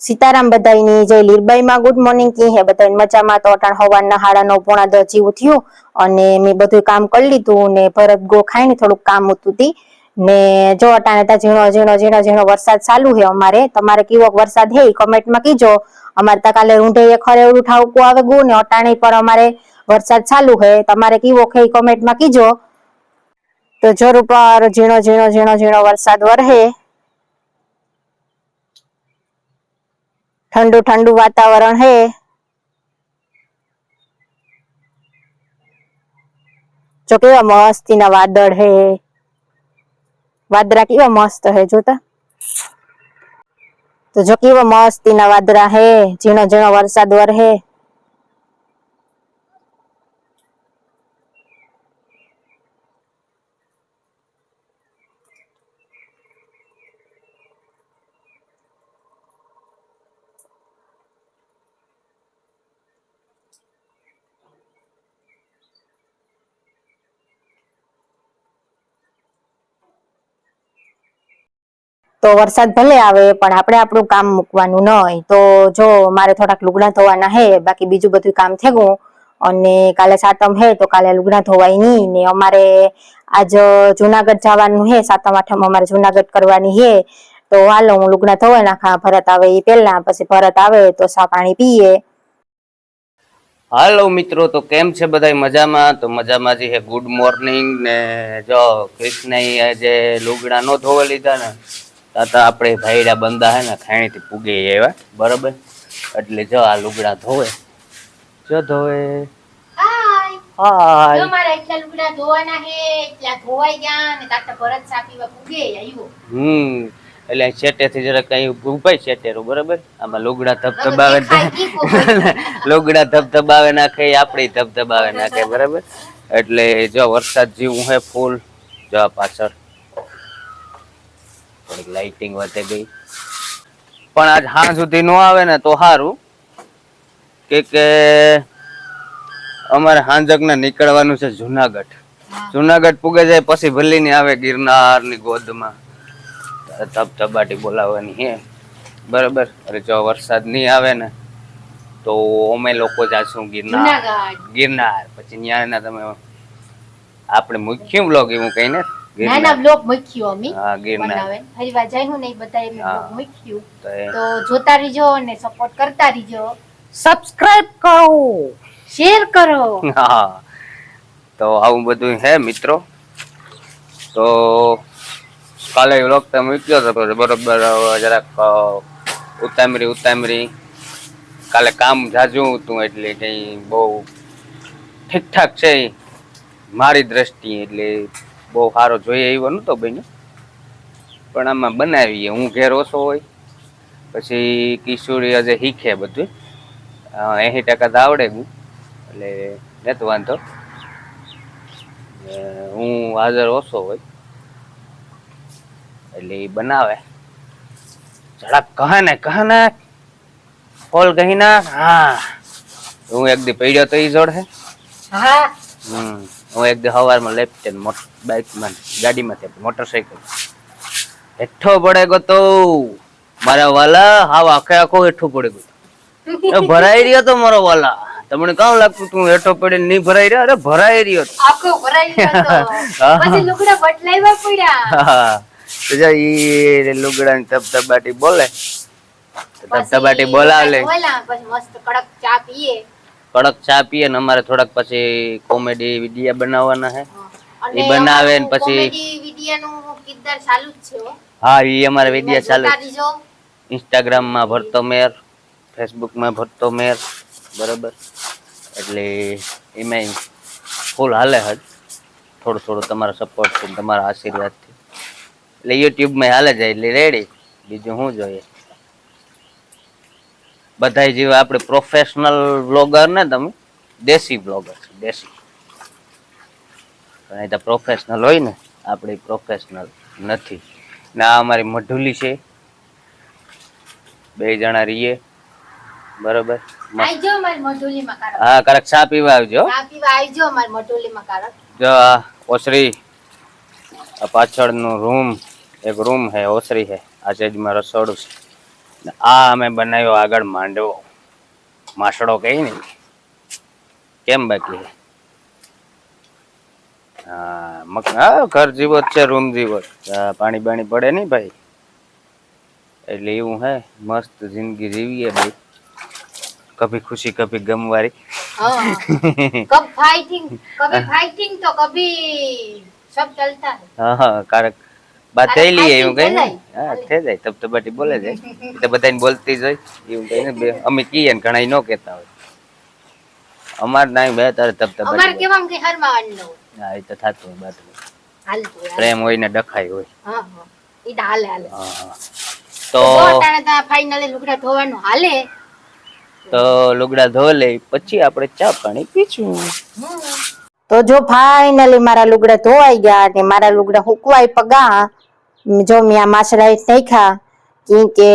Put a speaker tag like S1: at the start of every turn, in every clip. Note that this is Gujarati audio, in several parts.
S1: સીતારામ બધાઈની જય લીરબાઈમાં ગુડ મોર્નિંગ, કી હે બધાઈ મજામાં? તો અટાણ હવાના હાડાનો પોણા દસ જેવું અને મેં બધું કામ કરી લીધું ને ભરત ગો ખાઈને થોડુંક કામ હતું તી. ને જો અટાણે તા ઝીણો ઝીણો ઝીણો ઝીણો વરસાદ ચાલુ હે અમારે, તમારે કેવો વરસાદ હે કમેન્ટમાં કીજો. અમારે તા કાલે રૂંઢે ખરે એવું ઠાવકું આવે ગયું ને અટાણે પર અમારે વરસાદ ચાલુ હે તમારે કેવો હે કમેન્ટમાં કીજો. તો જોર ઉપર ઝીણો ઝીણો ઝીણો ઝીણો વરસાદ વરહે ઠંડુ ઠંડુ વાતાવરણ હે. જો કેવા મસ્તીના વાદળ હે. વાદળા કેવા મસ્ત હે જોતા. તો જો કેવા મસ્તીના વાદળા હે, ઝીણો ઝીણો વરસાદ વરહે. તો વરસાદ ભલે આવે, પણ આપણે આપણું કામ મૂકવાનું ન હોય. તો જો મારે થોડાક લુગડા ધોવાના હે, બાકી બીજું બધું કામ થેગું, અને કાલે સાતમ હે, તો કાલે લુગડા ધોવાય નહીં. ને અમારે આજ જુનાગઢ જવાનું હે, સાતમ આઠમ અમારે જુનાગઢ કરવાની હે. તો હાલો, હું લુગડા ધોવાઈ નાખા, ભરત આવે એ પહેલા, પછી ભરત આવે, તો સા પાણી પીએ.
S2: હાલો મિત્રો, તો કેમ છે બધા મજામાં? તો મજામાં જે ગુડ મોર્નિંગ ને જો કૃષ્ણ જે લુગડા નો ધોવા લીધા ને. તાતા આપણે ભાઈડા બંદા હે ને ખાણીથી પૂગે એવા બરાબર? એટલે જો આ લુગડા ધોવે. જો ધોવે.
S3: હાય.
S2: હાય.
S3: મારા એટલા લુગડા ધોવાના હે એટલા ધોવાઈ ગયા ને તાતા ભરત સાપીવા પૂગે આવ્યો.
S2: હમ. એટલે શેટેથી જરા કઈ ઉપાય શેટેરું બરાબર? આમાં લુગડા ધબધબાવે. લુગડા ધબધબાવે નાખે આપણે ધબધબાવે નાખે બરાબર? એટલે જો વરસાદ જેવું હે ફૂલ જો પાછળ. થોડીક લાઇટિંગ વધે ગઈ. પણ આજ હા સુધી નો આવે ને તો સારું કે કે અમારે હાંજક ને નીકળવાનું છે જુનાગઢ. જુનાગઢ પૂગે જાય પછી ભલી ની આવે ગિરનારની ગોદમાં ધબધબાટી બોલાવવાની હે. બરાબર. અરે જો વરસાદ નહીં આવે ને તો અમે લોકો જાશું ગિરનાર. ગિરનાર. પછી ન્યાના તમે આપણે મુખ્ય બ્લોગ એવું કઈ ને
S3: નાના બ્લોગ મૂક્યો અમે.
S2: હા
S3: બનાવે. હરિવા જાય ને એ બધા એમ
S2: હા.
S3: બ્લોગ મૂક્યું.
S2: તો
S3: જોતા રહીજો અને સપોર્ટ કરતા રહીજો.
S2: સબસ્ક્રાઇબ કરો.
S3: શેર કરો.
S2: હા. તો આવું બધું હે મિત્રો. તો કાલે વ્લોગ તો મૂક્યો હતો બરોબર જરાક ઉતામરી ઉતામરી. કાલે કામ જાજુ હતું એટલે કઈ બહુ ઠીકઠાક છે મારી દ્રષ્ટિએ એટલે બહુ સારો જોઈએ એવો નતો બન્યો. પણ આમાં બનાવીએ હું ઘેર ઓછો હોય પછી કિશોરી આજે શીખે બધું. એસી ટકા તો આવડે હું એટલે નથી વાંધો. હું હાજર ઓછો હોય એટલે એ બનાવે. ઝડપ કહે ને કહે ને ફોલ કહી ના હા. હું એક દી પડ્યો તો ઈ જોડે.
S3: હા.
S2: હમ. હું એક દી સવારમાં લેફ્ટ બાઇકમાં ગાડીમાંથી મોટરસાઇકલ હેઠો પડે ગયો તો મારા વાલા હાવ આખે આખો હેઠો પડે ગયો એ ભરાઈ રહ્યો તો મારો વાલા. તમને કામ લાગતું તું હેઠો પડીને નહીં ભરાઈ રહ્યો? અરે ભરાઈ રહ્યો.
S3: આખો ભરાઈ ગયો હતો. પછી લુગડા બદલાવ્યા પડ્યા.
S2: હા તો જો ઈ લુગડાની ધબધબાટી બોલે. તો ધબધબાટી
S3: પછી
S2: બોલાવે
S3: બોલા, પછી મસ્ત કડક ચા પીએ.
S2: કડક ચા પીએ ને અમારે થોડાક પછી કોમેડી વિડિયા બનાવવાના છે. એ બનાવે ને પછી-
S3: કિરદાર ચાલુ જ છે હા.
S2: એ અમારે વિડિયા ચાલુ
S3: ઇન્સ્ટાગ્રામમાં
S2: ઇન્સ્ટાગ્રામમાં ભરતો મેર ફેસબુકમાં ભરતો મેર બરાબર. એટલે એમાં ફૂલ હાલે હજ. થોડું થોડું તમારા સપોર્ટથી તમારા આશીર્વાદથી. એટલે યુટ્યુબમાં હાલે જાય એટલે રેડી બીજું શું જોઈએ? બધાય જેવા આપણે પ્રોફેશનલ બ્લોગર ને તમે દેશી બ્લોગર છે દેશી. પણ એ તો પ્રોફેશનલ હોય ને આપણે પ્રોફેશનલ નથી. ને આ અમારી મઢુલી છે. બે જણા રહીએ. બરોબર. હા કરક ચા પીવા આવજો. જો આ ઓસરી પાછળનું રૂમ એક રૂમ હે ઓસરી હે આ સેજમાં રસોડું છે. આ અમે બનાવ્યો આગળ માંડવો માસડો કઈ ને કેમ બાકી હા ઘર જીવત છે રૂમ જીવત પાણી બાણી પડે નહીં ભાઈ એટલે એવું હે મસ્ત જિંદગી જીવીએ ભાઈ કભી ખુશી કભી ગમ વાળી
S3: કભી ફાઇટિંગ કભી ફાઇટિંગ તો કભી સબ ચલતા હે
S2: હા હા કારક બાત થઈ લઈએ એવું કઈ
S3: fighting
S2: હા થઈ જાય તબ તબાટી બોલે જાય તો બધાને બોલતી જ હોય. એવું કઈ ને અમે કહીએ ને ઘણા ન કહેતા હોય. અમાર નાઈ બે તારે તબ તો
S3: અમાર કેવામ કે હરમાં
S2: હા એ તો થાતું હોય બાત પ્રેમ હોય ને ડખાય હોય.
S3: હા હા. ઈ તો હાલે હાલે.
S2: હા હા.
S3: તો
S2: તો
S3: તા ફાઇનલી લુગડા ધોવાનું હાલે.
S2: તો લુગડા ધો લે પછી આપણે ચા પાણી પીશું.
S3: હમ.
S1: તો જો ફાઇનલી મારા લુગડા ધોવાઈ ગયા અને મારા લુગડા હુકવાઈ પગા, જો મેં આ માસડાઈ નાખ્યા, કેમ કે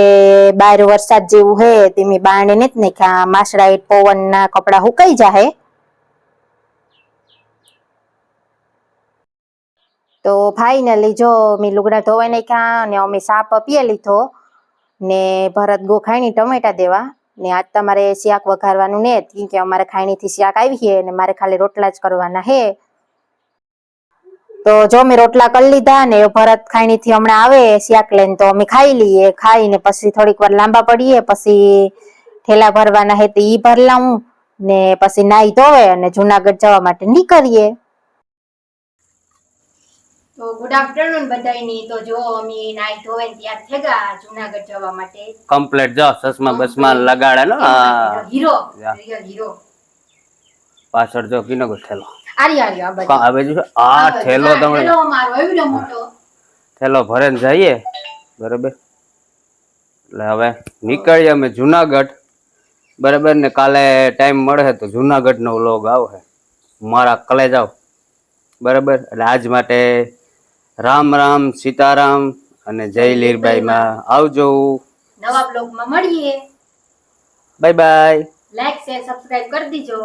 S1: બહાર વરસાદ જેવું હે, તે મેં બારણે નથી નાખ્યા માસડાઈ પવન ના કપડા હુકાઈ જાહે તો ફાઇનલી જો મેં લુગડા ધોવાઈ નાખ્યા અને અમે સાપ પીએ લીધો ને ભરત ગો ખાઈની ટમેટા દેવા ને આજ તમારે શાક વઘારવાનું ને કે અમારે ખાઈણીથી શાક આવી છે ને મારે ખાલી રોટલા જ કરવાના હે તો જો મેં રોટલા કરી લીધા ને ભરત ખાઈણીથી હમણાં આવે શાક લઈને, તો અમે ખાઈ લઈએ, ખાઈને પછી થોડીક વાર લાંબા પડીએ, પછી ઠેલા ભરવાના હે તો ઈ ભર લાવું ને પછી નાઈ ધોવે અને જુનાગઢ જવા માટે નીકળીએ.
S3: તો ગુડ આફ્ટરનૂન બધાયની. તો જો અમે નાઈ ધોઈને તૈયાર થઈ ગયા જુનાગઢ જવા માટે.
S2: કમ્પ્લેટ જો સસમા બસમા લગાડે ને
S3: હીરો રિયલ હીરો
S2: પાછળ જો કિનો ગો થેલો.
S3: આરી આર્ય આ બધું.
S2: આવે છે આ થેલો તમે
S3: થેલો મારો એવડો મોટો.
S2: થેલો ભરેન જઈએ. બરાબર? એટલે હવે નીકળીએ અમે જુનાગઢ. બરાબર ને કાલે ટાઈમ મળે તો જુનાગઢનો વ્લોગ આવશે. મારા કલે જાવ બરાબર? એટલે આજ માટે રામ રામ સીતારામ અને જય લીરબાઈમાં આવજો.
S3: નવા બ્લોગમાં મળીએ.
S2: Bye bye.
S3: Like share subscribe કરી દીજો.